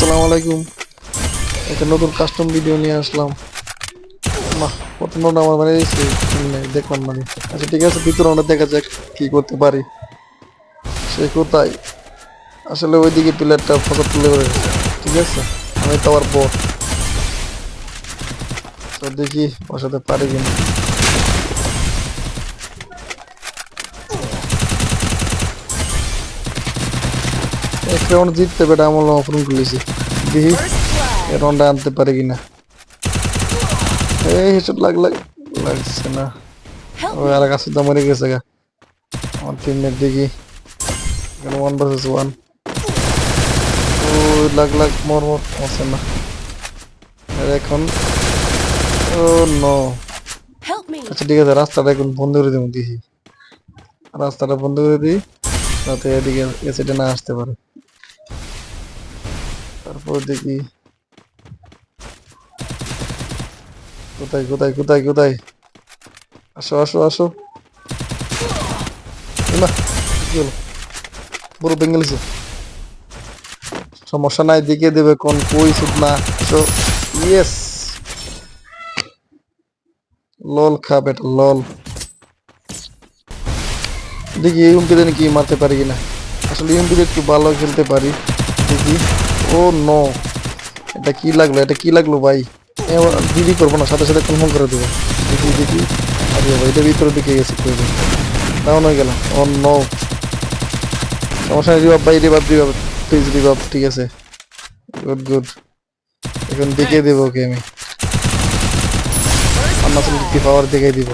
আসসালামু আলাইকুম। একটা নতুন কাস্টম ভিডিও নিয়ে আসলাম। বাহ প্রথমটা আমার মানে দেখলাম মানে। আচ্ছা ঠিক আছে, ভিতরে আমরা দেখা যাক কি করতে পারি। সে কোথায়? আসলে ওইদিকে প্লেয়ারটা ফটো তুলে করে গেছে। ঠিক আছে, আমি তো আবার বট তো দেখি সাথে পারি কিনা। রাউন্ড জিততে পেরে আমল অফরন খুলেছি। দেখি এই রাউন্ডে আনতে পারে কিনা। এই হেডশট লাগ লাগ লাগছে না। ওই আর কাছে তো মরে গেছে গা। আমার টিমমেট দেখি। এখানে ওয়ান ভার্সেস ওয়ান ওই লাগ লাগ মর মর আছে না। আর এখন ও নো আচ্ছা ঠিক আছে রাস্তাটা এখন বন্ধ করে দেবো রাস্তাটা বন্ধ করে দিই যাতে এদিকে এসিডে না আসতে পারে। তারপর দেখি। কোথায় কোথায় কোথায় কোথায়? আসো আসো আসো। না হলো? পুরো সমস্যা নাই দিকে দেবে কোন কই সুদ না। আসো ইয়েস লল খা বেটা, লল। দেখি এই উম্পিতে নাকি মারতে পারি কিনা। আসলে ইউম্পিতে একটু ভালো খেলতে পারি। দেখি। Oh no. এটা কি লাগল? এটা কি লাগল ভাই? দিদি করব না, সাথে সাথে কনফার্ম করে দেবো। দেখি দেখি। আরে ভাই, এটা ভিতরে ঢুকে গেছে ডাউন হয়ে গেল ও নো। সমস্যা নেই, রিভাব ভাই, রিভাব রিভাব। প্লিজ রিভাব, ঠিক আছে। গুড গুড এখন দেখিয়ে দেবো ওকে আমি। আন্না কি পাওয়ার দেখাই দিব।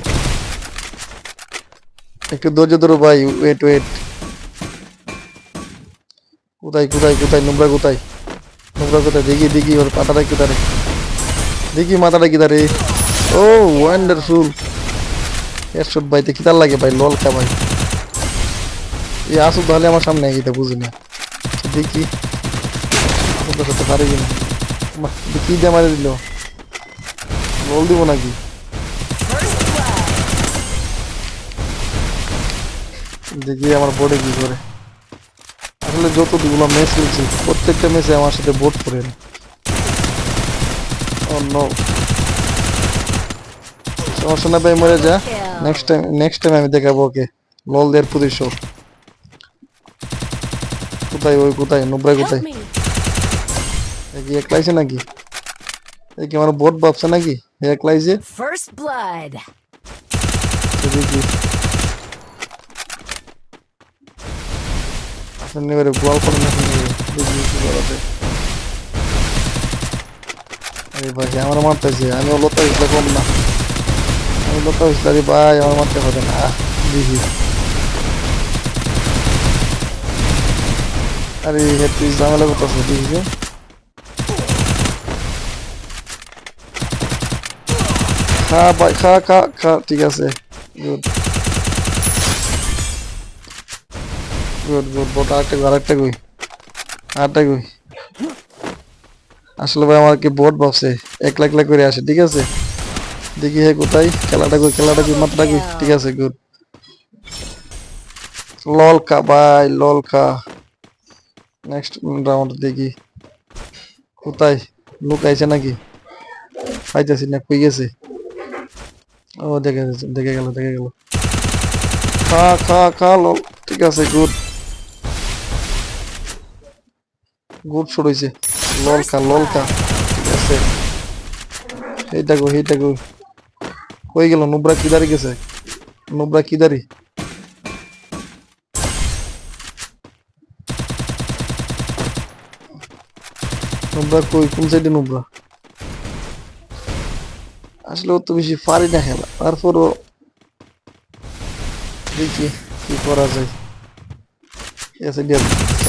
একটু ধৈর্য ধরো ভাই ওয়েট ওয়েট কোথায় কোথায় কোথায়? নোংরা কোথায়? নোংরা কোথায়? দেখি দেখি ওর পাতাটা কি দাঁড়ে দেখি মাথাটা কি দাঁড়ে ও ওয়ান্ডারফুল হেডশট ভাইতে কি তার লাগে ভাই লল খা ভাই। এই আসুক তাহলে আমার সামনে গিয়ে বুঝি না। আচ্ছা, দেখি। আসুক সাথে পারে কিনা? কি দিয়ে মারে দিল? লল দিব নাকি? দেখি আমার বোর্ডে কি করে। আসলে যতগুলো ম্যাচ খেলছি প্রত্যেকটা ম্যাচে আমার সাথে বোর্ড করে অন্য সমস্যা না ভাই মরে যা। নেক্সট টাইম নেক্সট টাইম আমি দেখাবো ওকে। লল দের পুরি কোথায় ওই কোথায়? নোবরাই কোথায়? কি একলাইছে নাকি? এ কি আমার বোট ভাবছে নাকি? একলাইছে! দেখি আসলে এবারে গোয়াল করে না দেখি কি আরে ভাই, আমার মারতেছে, আমি লতা হইসলে কম না। আমি লতা হইসলে আরে ভাই, আমার মারতে হবে না। দেখি আরে হেড ঝামেলা করতেছে দেখি খা ভাই, খা খা খা, ঠিক আছে। গুড। গুড গুড, বট আরেকটা আরেকটা কই? আরেকটা কই? আসলে ভাই আমার কি বোট ভাবছে? একলা একলা করে আসে, ঠিক আছে? দেখি হে কোথায়, খেলাটা কই খেলাটা কই মাত্রা কই? ঠিক আছে, গুড। লল খা ভাই লল খা নেক্সট রাউন্ড দেখি। কোথায়? লুকাইছে নাকি? পাইতেছি না, কই গেছে? ও, দেখে দেখে গেল দেখে গেল। খা খা খা, লল। ঠিক আছে, গুড। গুড শুট হইছে। লল খা লল খা ঠিক আছে। এইটা গো এইটা গো কই গেল? নুবরা কিদারি গেছে? নুবরা কিদারি? নুবরা কই? কোন সাইডে নুবরা? আসলে অত বেশি পারি না খেলা। দেখি কি করা যায়।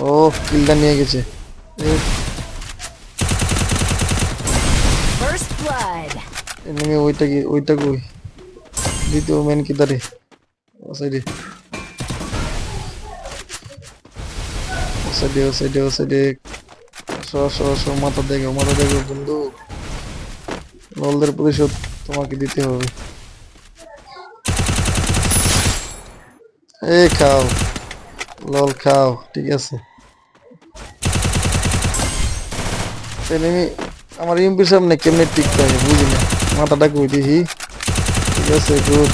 ও কিলটা নিয়ে গেছে. এনিমি ওইটা কি ওইটা কই? দ্বিতীয় মেন কি দাঁড়ে ও সাইডে। ও সাইডে ও সাইডে ও সাইডে। সো সো সো মাথা দেখো মাথা দেখো বন্ধু। ললদের প্রতিশোধ তোমাকে দিতে হবে। এই খাও। লল খাও ঠিক আছে। এনিমি আমার ইম্পির সামনে কেমনে টিকতে হয় বুঝি না। মাথাটা কই দেখি ঠিক আছে গুড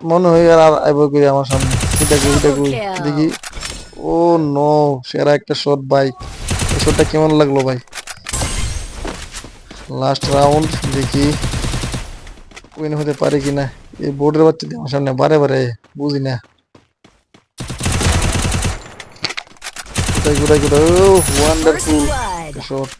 মনে হয় আর আইব কই আমার সামনে। এটা কই এটা কই দেখি। ও নো সেরা একটা শট ভাই শটটা কেমন লাগল ভাই? লাস্ট রাউন্ড দেখি। উইন হতে পারে কিনা? এই বোর্ডের বাচ্চা আমার সামনে বারে বারে বুঝি না। কোথায় কোথায় কোথায়? Wonderful shot